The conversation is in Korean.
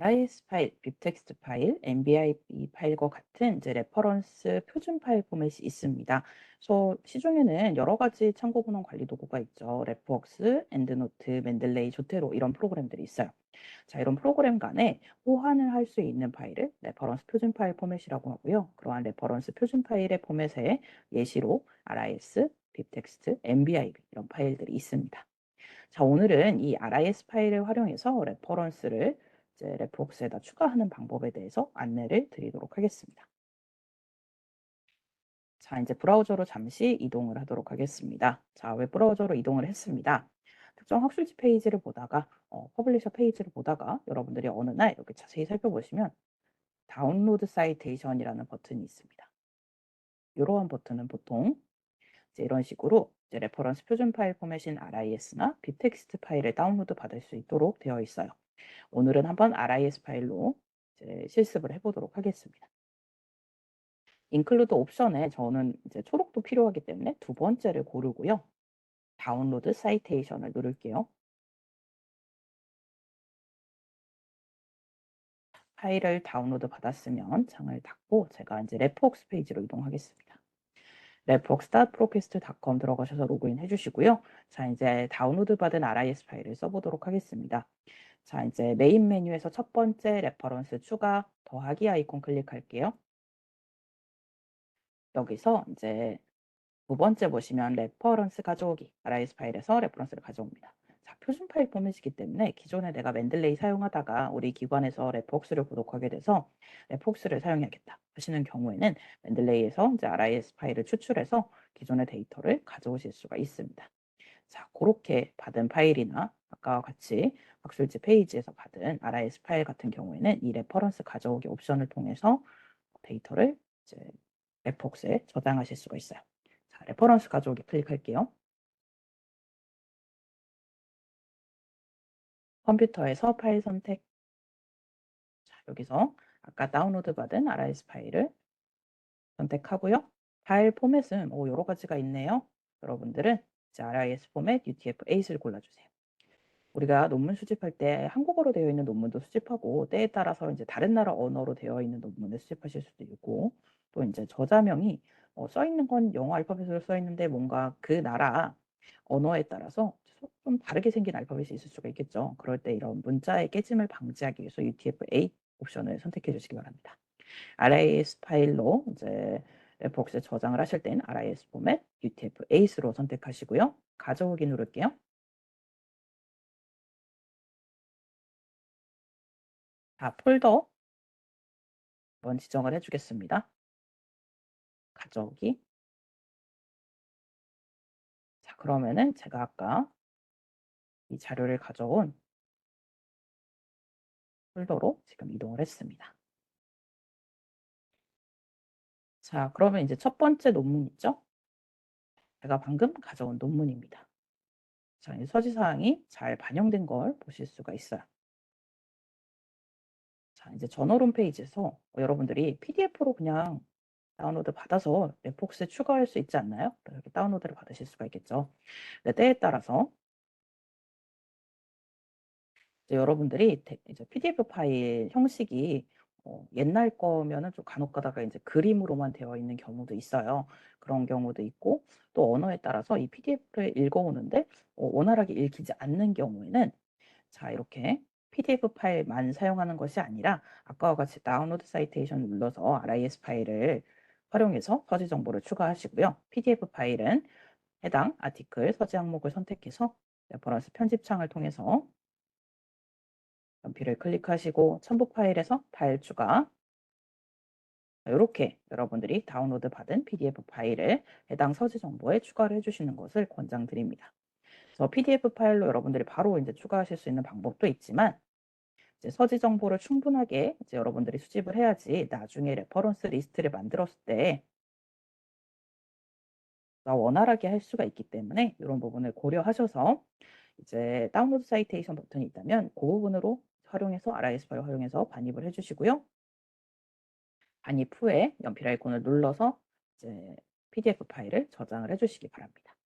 RIS 파일, 빕텍스트 파일, MBIB 파일과 같은 이제 레퍼런스 표준 파일 포맷이 있습니다. 그래서 시중에는 여러 가지 참고 분원 관리 도구가 있죠. 레프웍스, 엔드노트, 맨들레이, 조테로 이런 프로그램들이 있어요. 자, 이런 프로그램 간에 호환을 할 수 있는 파일을 레퍼런스 표준 파일 포맷이라고 하고요. 그러한 레퍼런스 표준 파일의 포맷에 예시로 RIS, 빕텍스트, MBIB 이런 파일들이 있습니다. 자, 오늘은 이 RIS 파일을 활용해서 레퍼런스를 이제 레프웍스에다 추가하는 방법에 대해서 안내를 드리도록 하겠습니다. 자, 이제 브라우저로 잠시 이동을 하도록 하겠습니다. 자, 웹 브라우저로 이동을 했습니다. 특정 학술지 페이지를 보다가 어, 퍼블리셔 페이지를 보다가 여러분들이 어느 날 이렇게 자세히 살펴보시면 다운로드 사이테이션이라는 버튼이 있습니다. 이러한 버튼은 보통 이제 이런 식으로 이제 레퍼런스 표준 파일 포맷인 RIS나 빕텍스트 파일을 다운로드 받을 수 있도록 되어 있어요. 오늘은 한번 RIS 파일로 실습을 해보도록 하겠습니다. 인클루드 옵션에 저는 이제 초록도 필요하기 때문에 두 번째를 고르고요. 다운로드 사이테이션을 누를게요. 파일을 다운로드 받았으면 창을 닫고 제가 이제 레프웍스 페이지로 이동하겠습니다. refox.procast.com 들어가셔서 로그인 해주시고요. 자, 이제 다운로드 받은 RIS 파일을 써보도록 하겠습니다. 자, 이제 메인 메뉴에서 첫 번째 레퍼런스 추가 더하기 아이콘 클릭할게요. 여기서 이제 두 번째 보시면 레퍼런스 가져오기 RIS 파일에서 레퍼런스를 가져옵니다. 자, 표준 파일 포맷이기 때문에 기존에 내가 맨들레이 사용하다가 우리 기관에서 레폭스를 구독하게 돼서 레폭스를 사용해야겠다 하시는 경우에는 맨들레이에서 이제 RIS 파일을 추출해서 기존의 데이터를 가져오실 수가 있습니다. 자, 그렇게 받은 파일이나 아까와 같이 학술지 페이지에서 받은 RIS 파일 같은 경우에는 이 레퍼런스 가져오기 옵션을 통해서 데이터를 이제 레폭스에 저장하실 수가 있어요. 자, 레퍼런스 가져오기 클릭할게요. 컴퓨터에서 파일 선택. 자, 여기서 아까 다운로드 받은 RIS 파일을 선택하고요. 파일 포맷은 오, 여러 가지가 있네요. 여러분들은 RIS 포맷 UTF-8을 골라주세요. 우리가 논문 수집할 때 한국어로 되어 있는 논문도 수집하고 때에 따라서 이제 다른 나라 언어로 되어 있는 논문을 수집하실 수도 있고 또 이제 저자명이 어, 써 있는 건 영어 알파벳으로 써 있는데 뭔가 그 나라 언어에 따라서 좀 다르게 생긴 알파벳이 있을 수가 있겠죠. 그럴 때 이런 문자의 깨짐을 방지하기 위해서 UTF-8 옵션을 선택해 주시기 바랍니다. RIS 파일로 이제 레폭스에 저장을 하실 때는 RIS 포맷 UTF-8으로 선택하시고요. 가져오기 누를게요. 자, 폴더 한번 지정을 해주겠습니다. 가져오기. 자, 그러면은 제가 아까 이 자료를 가져온 폴더로 지금 이동을 했습니다. 자, 그러면 이제 첫 번째 논문 있죠? 제가 방금 가져온 논문입니다. 자, 서지사항이 잘 반영된 걸 보실 수가 있어요. 자, 이제 저널 홈페이지에서 여러분들이 PDF로 그냥 다운로드 받아서 레폭스에 추가할 수 있지 않나요? 이렇게 다운로드를 받으실 수가 있겠죠. 네, 때에 따라서 여러분들이 이제 PDF 파일 형식이 어, 옛날 거면은 좀 간혹 가다가 이제 그림으로만 되어 있는 경우도 있어요. 그런 경우도 있고 또 언어에 따라서 이 PDF를 읽어오는데 어, 원활하게 읽히지 않는 경우에는 자 이렇게 PDF 파일만 사용하는 것이 아니라 아까와 같이 다운로드 사이테이션 눌러서 RIS 파일을 활용해서 서지 정보를 추가하시고요. PDF 파일은 해당 아티클 서지 항목을 선택해서 레퍼런스 편집창을 통해서 연필을 클릭하시고 첨부 파일에서 파일 추가 이렇게 여러분들이 다운로드 받은 PDF 파일을 해당 서지 정보에 추가를 해주시는 것을 권장드립니다. PDF 파일로 여러분들이 바로 이제 추가하실 수 있는 방법도 있지만 이제 서지 정보를 충분하게 이제 여러분들이 수집을 해야지 나중에 레퍼런스 리스트를 만들었을 때 원활하게 할 수가 있기 때문에 이런 부분을 고려하셔서 이제 다운로드 사이테이션 버튼이 있다면 그 부분으로 활용해서 RIS 파일 활용해서 반입을 해주시고요. 반입 후에 연필 아이콘을 눌러서 이제 PDF 파일을 저장을 해주시기 바랍니다.